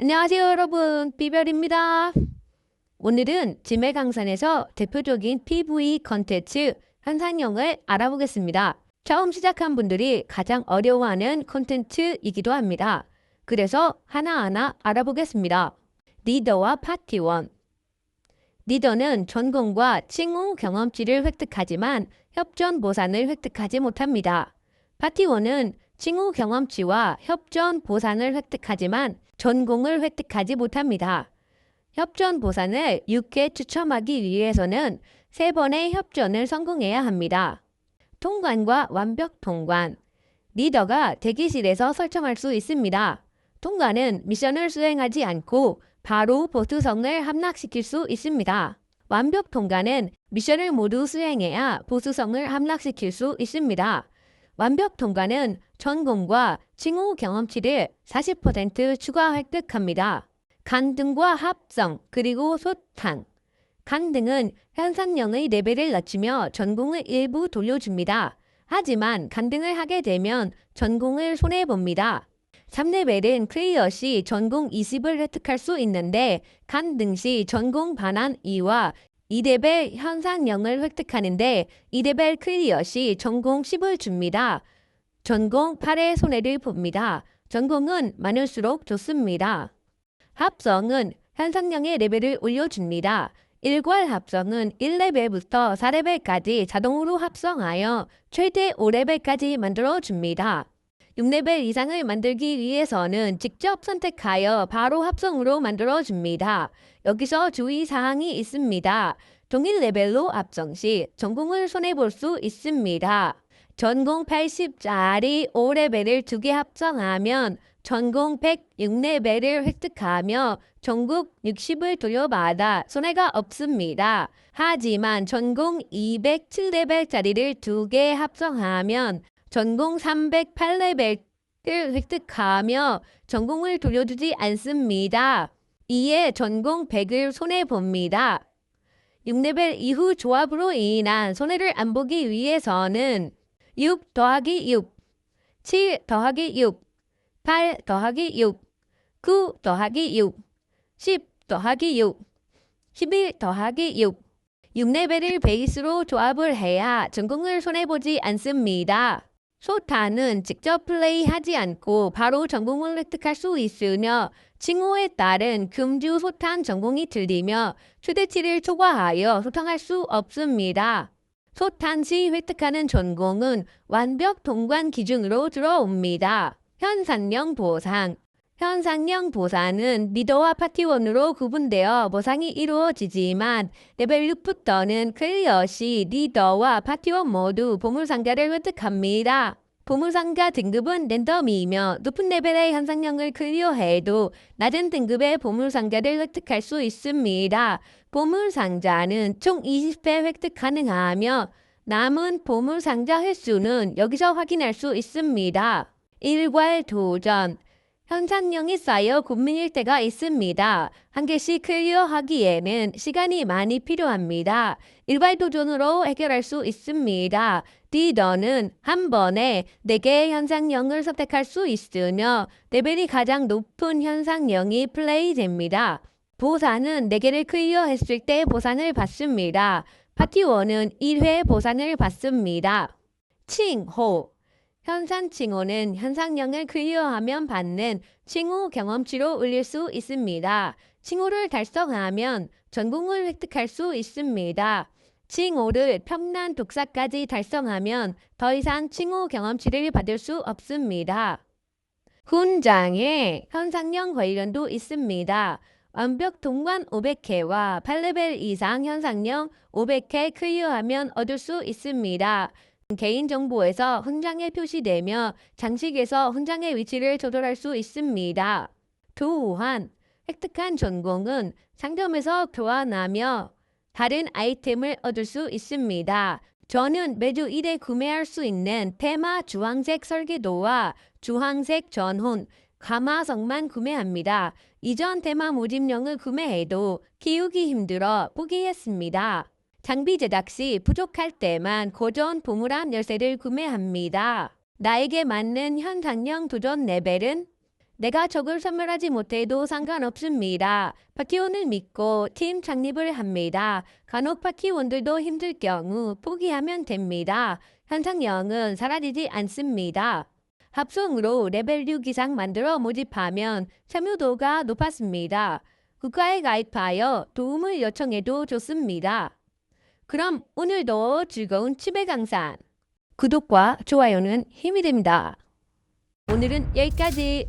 안녕하세요 여러분 비별입니다. 오늘은 지메 강산에서 대표적인 PV 컨텐츠 현상형을 알아보겠습니다. 처음 시작한 분들이 가장 어려워하는 컨텐츠이기도 합니다. 그래서 하나하나 알아보겠습니다. 리더와 파티원 리더는 전공과 칭호 경험치를 획득하지만 협전 보상을 획득하지 못합니다. 파티원은 칭호 경험치와 협전 보상을 획득하지만 전공을 획득하지 못합니다. 협전 보상을 6회 추첨하기 위해서는 3번의 협전을 성공해야 합니다. 통관과 완벽 통관. 리더가 대기실에서 설정할 수 있습니다. 통관은 미션을 수행하지 않고 바로 보수성을 함락시킬 수 있습니다. 완벽 통과는 미션을 모두 수행해야 보수성을 함락시킬 수 있습니다. 완벽 통과는 전공과 칭호 경험치를 40% 추가 획득합니다. 간 등과 합성 그리고 소탕. 간 등은 현상령의 레벨을 낮추며 전공을 일부 돌려줍니다. 하지만 간 등을 하게 되면 전공을 손해봅니다. 3레벨은 클리어 시 전공 20을 획득할 수 있는데 간 등 시 전공 반환 2와 2레벨 현상령을 획득하는데 2레벨 클리어 시 전공 10을 줍니다. 전공 8의 손해를 봅니다. 전공은 많을수록 좋습니다. 합성은 현상령의 레벨을 올려줍니다. 일괄 합성은 1레벨부터 4레벨까지 자동으로 합성하여 최대 5레벨까지 만들어줍니다. 6레벨 이상을 만들기 위해서는 직접 선택하여 바로 합성으로 만들어줍니다. 여기서 주의사항이 있습니다. 동일 레벨로 합성 시 전공을 손해볼 수 있습니다. 전공 80짜리 5레벨을 두 개 합성하면 전공 106레벨을 획득하며 전국 60을 돌려받아 손해가 없습니다. 하지만 전공 207레벨짜리를 두 개 합성하면 전공 308레벨을 획득하며 전공을 돌려주지 않습니다. 이에 전공 100을 손해봅니다. 6레벨 이후 조합으로 인한 손해를 안 보기 위해서는 6 더하기 6, 7 더하기 6, 8 더하기 6, 9 더하기 6, 10 더하기 6, 11 더하기 6, 6레벨을 베이스로 조합을 해야 전공을 손해보지 않습니다. 소타는 직접 플레이하지 않고 바로 전공을 획득할 수 있으며 칭호에 따른 금주 소탄 전공이 틀리며 최대치를 초과하여 소탕할 수 없습니다. 소탄 시 획득하는 전공은 완벽 통관 기준으로 들어옵니다. 현상령 보상 현상령 보상은 리더와 파티원으로 구분되어 보상이 이루어지지만 레벨 6부터는 클리어 시 리더와 파티원 모두 보물상자를 획득합니다. 보물상자 등급은 랜덤이며 높은 레벨의 현상령을 클리어해도 낮은 등급의 보물상자를 획득할 수 있습니다. 보물상자는 총 20회 획득 가능하며 남은 보물상자 횟수는 여기서 확인할 수 있습니다. 일괄 도전 현상령이 쌓여 고민일 때가 있습니다. 한 개씩 클리어하기에는 시간이 많이 필요합니다. 일괄 도전으로 해결할 수 있습니다. 리더는 한 번에 4개의 현상령을 선택할 수 있으며 레벨이 가장 높은 현상령이 플레이됩니다. 보상은 4개를 클리어했을 때 보상을 받습니다. 파티원은 1회 보상을 받습니다. 칭호 현상 칭호는 현상령을 클리어하면 받는 칭호 경험치로 올릴 수 있습니다. 칭호를 달성하면 전공을 획득할 수 있습니다. 칭호를 평란 독사까지 달성하면 더 이상 칭호 경험치를 받을 수 없습니다. 훈장에 현상령 관련도 있습니다. 완벽 통관 500회와 8레벨 이상 현상령 500회 클리어하면 얻을 수 있습니다. 개인정보에서 훈장에 표시되며 장식에서 훈장의 위치를 조절할 수 있습니다. 교환 획득한 전공은 상점에서 교환하며 다른 아이템을 얻을 수 있습니다. 저는 매주 1회 구매할 수 있는 테마 주황색 설계도와 주황색 전혼, 가마석만 구매합니다. 이전 테마 모집령을 구매해도 키우기 힘들어 포기했습니다. 장비 제작 시 부족할 때만 고전 보물함 열쇠를 구매합니다. 나에게 맞는 현상령 도전 레벨은 내가 적을 선물하지 못해도 상관없습니다. 파티원을 믿고 팀 창립을 합니다. 간혹 파티원들도 힘들 경우 포기하면 됩니다. 현상형은 사라지지 않습니다. 합성으로 레벨 6 이상 만들어 모집하면 참여도가 높았습니다. 국가에 가입하여 도움을 요청해도 좋습니다. 그럼 오늘도 즐거운 치매 강산. 구독과 좋아요는 힘이 됩니다. 오늘은 여기까지.